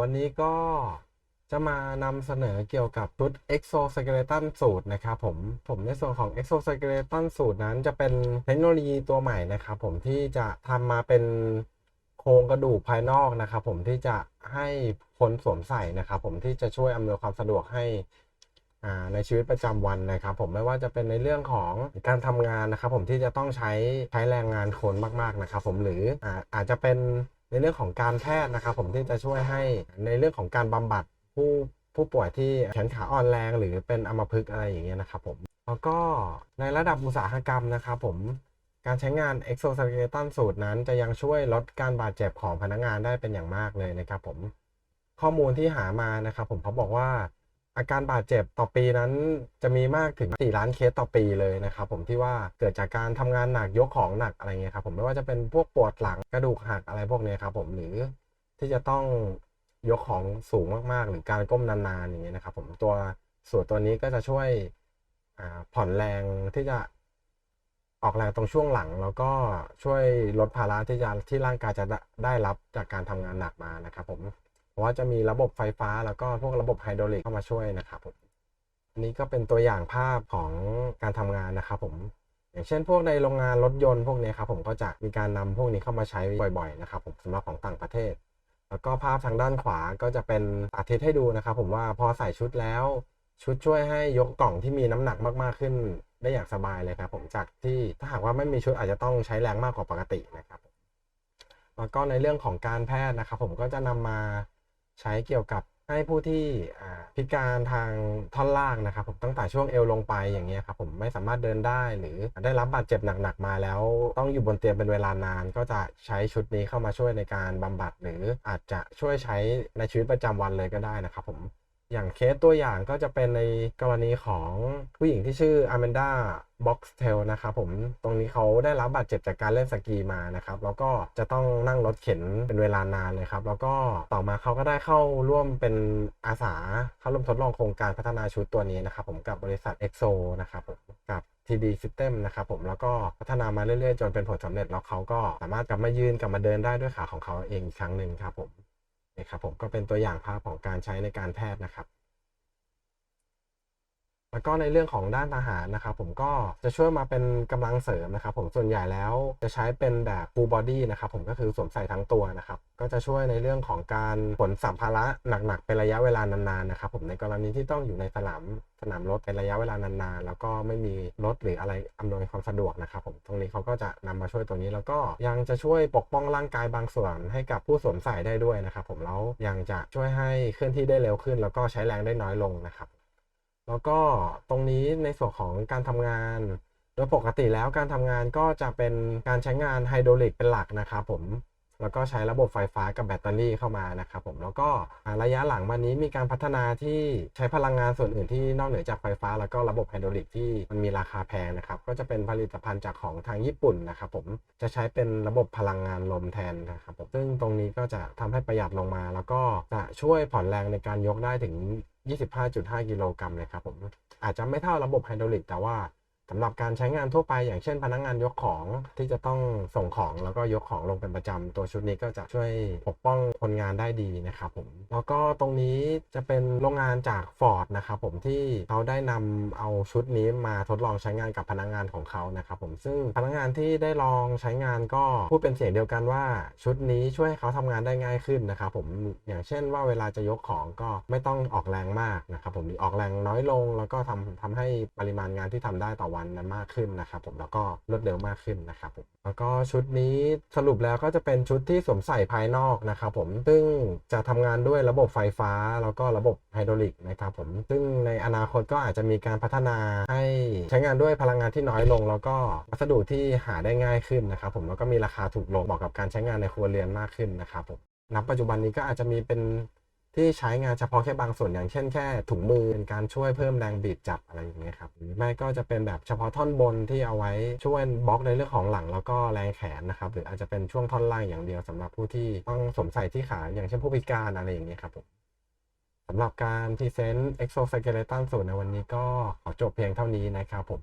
วันนี้ก็จะมานำเสนอเกี่ยวกับชุด exoskeleton สูตรนะครับผม ผมในส่วนของ exoskeleton สูตรนั้นจะเป็นเทคโนโลยีตัวใหม่นะครับผมที่จะทำมาเป็นโครงกระดูกภายนอกนะครับผมที่จะให้คนสวมใส่นะครับผมที่จะช่วยอำนวยความสะดวกให้อ่าในชีวิตประจำวันนะครับ ผมไม่ว่าจะเป็นในเรื่องของการทำงานนะครับ ผมที่จะต้องใช้ใช้แรงงานคนมากๆนะครับ ผมหรืออ่าอาจจะเป็น ในเรื่องของการแพทย์นะครับผมที่จะช่วยให้ในเรื่องของการบำบัดผู้ผู้ป่วยที่แขนขาอ่อนแรงหรือเป็นอัมพฤกษ์อะไรอย่างเงี้ยนะครับผมแล้วก็ในระดับอุตสาหกรรมนะครับผมการใช้งาน exoskeleton สูตรนั้น จะยังช่วยลดการบาดเจ็บของพนักงานได้เป็นอย่างมากเลยนะครับผมข้อมูลที่หามานะครับผมเขาบอกว่า อาการบาดเจ็บต่อปีนั้นจะมีมากถึง 4 ล้านเคสต่อปีเลยนะครับผมที่ว่าเกิดจากการทำงานหนักยกของหนักอะไรเงี้ยครับผมไม่ว่าจะเป็นพวกปวดหลังกระดูกหักอะไรพวกนี้ครับผมหรือที่จะต้องยกของสูงมากๆ หรือการก้มนานๆอย่างเงี้ยนะครับผมตัวส่วนตัวนี้ก็จะช่วยผ่อนแรงที่จะออกแรงตรงช่วงหลัง แล้วก็ช่วยลดภาระที่จะที่ร่างกายจะได้ได้รับจากการทำงานหนักมานะครับผม เพราะว่าจะมีระบบไฟฟ้าแล้วก็พวกระบบไฮดรอลิกเข้ามาช่วยนะครับผมอันนี้ก็เป็นตัวอย่างภาพของการทำงานนะครับผมอย่างเช่น พวกในโรงงานรถยนต์พวกนี้ครับผมก็จะมีการนำพวกนี้เข้ามาใช้บ่อยๆนะครับผมสำหรับของต่างประเทศ แล้วก็ภาพทางด้านขวาก็จะเป็นสาธิตให้ดูนะครับ ผมว่าพอใส่ชุดแล้ว ชุดช่วยให้ยกกล่องที่มีน้ำหนักมากๆขึ้น ได้อย่างสบายเลยครับผมจากที่ถ้าหากว่าไม่มีชุดอาจจะต้องใช้แรงมากกว่าปกตินะครับแล้วก็ในเรื่องของการแพทย์นะครับผมก็จะนำมา ใช้เกี่ยวกับให้ผู้ที่พิการทางท่อนล่างนะครับผมตั้งแต่ช่วงเอวลงไปอย่างเงี้ยครับผมไม่สามารถเดินได้หรือได้รับบาดเจ็บหนักๆมาแล้ว ต้องอยู่บนเตียงเป็นเวลานาน ก็จะใช้ชุดนี้เข้ามาช่วยในการบำบัด หรืออาจจะช่วยใช้ในชีวิตประจำวันเลยก็ได้นะครับผม อย่างเคสตัวอย่างก็จะเป็นในกรณีของผู้หญิงที่ชื่ออ m มนดาบ็อกซ์เทลนะครับผมตรงนี้เขาได้รับบาดเจ็บจากการเล่นสกีมานะครับ แล้วก็จะต้องนั่งรถเข็นเป็นเวลานานเลยครับ แล้วก็ต่อมาเขาก็ได้เข้าร่วมเป็นอาสาเข้าร่วมทดลองโครงการพัฒนาชุดตัวนี้นะครับผมกับบริษัท EXO นะครับผมกับ TD System นะครับผมแล้วก็พัฒนามาเรื่อยๆ จนเป็นผลสำเร็จแล้วเขาก็สามารถกลับมายืนกลับมาเดินได้ด้วยขาของเขาเองอีกครั้งหนึ่งครับผม นะครับผมก็เป็นตัวอย่างภาพของการใช้ในการแพทย์นะครับ แล้วก็ในเรื่องของด้านทหารนะครับผมก็จะช่วยมาเป็นกำลังเสริมนะครับผมส่วนใหญ่แล้วจะใช้เป็นแบบ full body นะครับผมก็คือสวมใส่ทั้งตัวนะครับก็จะช่วยในเรื่องของการขนสัมภาระหนักๆเป็นระยะเวลานานๆนะครับผมในกรณีที่ต้องอยู่ในสนามสนามรถเป็นระยะเวลานานๆ แล้วก็ไม่มีรถหรืออะไรอำนวยความสะดวกนะครับผมตรงนี้เขาก็จะนำมาช่วยตรงนี้แล้วก็ยังจะช่วยปกป้องร่างกายบางส่วนให้กับผู้สวมใส่ได้ด้วยนะครับผมแล้วยังจะช่วยให้เคลื่อนที่ได้เร็วขึ้น แล้วก็ใช้แรงได้น้อยลงนะครับ แล้วก็ตรงนี้ในส่วนของการทำงาน โดยปกติแล้วการทำงานก็จะเป็นการใช้งานไฮดรอลิกเป็นหลักนะครับผมแล้วก็ใช้ระบบไฟฟ้ากับแบตเตอรี่เข้ามานะครับผมแล้วก็ระยะหลังมานี้มีการพัฒนาที่ใช้พลังงานส่วนอื่นที่นอกเหนือจากไฟฟ้า แล้วก็ระบบไฮดรอลิกที่มันมีราคาแพงนะครับ ก็จะเป็นผลิตภัณฑ์จากของทางญี่ปุ่นนะครับผมจะใช้เป็นระบบพลังงานลมแทนนะครับผมซึ่งตรงนี้ก็จะทำให้ประหยัดลงมา แล้วก็จะช่วยผ่อนแรงในการยกได้ถึง 25.5 กิโลกรัมเลยครับผมอาจจะไม่เท่าระบบไฮดรอลิกแต่ว่า สำหรับการใช้งานทั่วไปอย่างเช่นพนักงานยกของที่จะต้องส่งของแล้วก็ยกของลงเป็นประจำตัวชุดนี้ก็จะช่วยปกป้องคนงานได้ดีนะครับผมแล้วก็ตรงนี้จะเป็นโรงงานจาก Ford นะครับผมที่เขาได้นำเอาชุดนี้มาทดลองใช้งานกับพนักงานของเขานะครับผมซึ่งพนักงานที่ได้ลองใช้งานก็พูดเป็นเสียงเดียวกันว่า ชุดนี้ช่วยให้เขาทำงานได้ง่ายขึ้นนะครับผมอย่างเช่นว่าเวลาจะยกของก็ไม่ต้องออกแรงมากนะครับผมหรือออกแรงน้อยลง แล้วก็ทำทำให้ปริมาณงานที่ทำได้ต่อวันนั้นมากขึ้นนะครับผมแล้วก็รวดเร็วมากขึ้นนะครับผมแล้วก็ชุดนี้สรุปแล้วก็จะเป็นชุดที่สวมใส่ภายนอกนะครับผมซึ่งจะทำงานด้วยระบบไฟฟ้า แล้วก็ระบบไฮดรอลิกนะครับผมซึ่งในอนาคตก็อาจจะมีการพัฒนาให้ใช้งานด้วยพลังงานที่น้อยลง แล้วก็วัสดุที่หาได้ง่ายขึ้นนะครับผมแล้วก็มีราคาถูกลงเหมาะกับการใช้งานในครัวเรือนมากขึ้นนะครับผมณปัจจุบันนี้ก็อาจจะมีเป็น ที่ใช้งานเฉพาะแค่บางส่วนอย่างเช่นแค่ถุงมือเป็นการช่วยเพิ่มแรงบีบจับอะไรอย่างเงี้ยครับหรือไม่ก็จะเป็นแบบเฉพาะท่อนบนที่เอาไว้ช่วยบล็อกในเรื่องของหลังแล้วก็แรงแขนนะครับหรืออาจจะเป็นช่วงท่อนล่างอย่างเดียวสำหรับผู้ที่ต้องสวมใส่ที่ขาอย่างเช่นผู้พิการอะไรอย่างเงี้ยครับผมสำหรับการพรีเซนต์ exoskeleton สูตรในวันนี้ก็ขอจบเพียงเท่านี้นะครับผม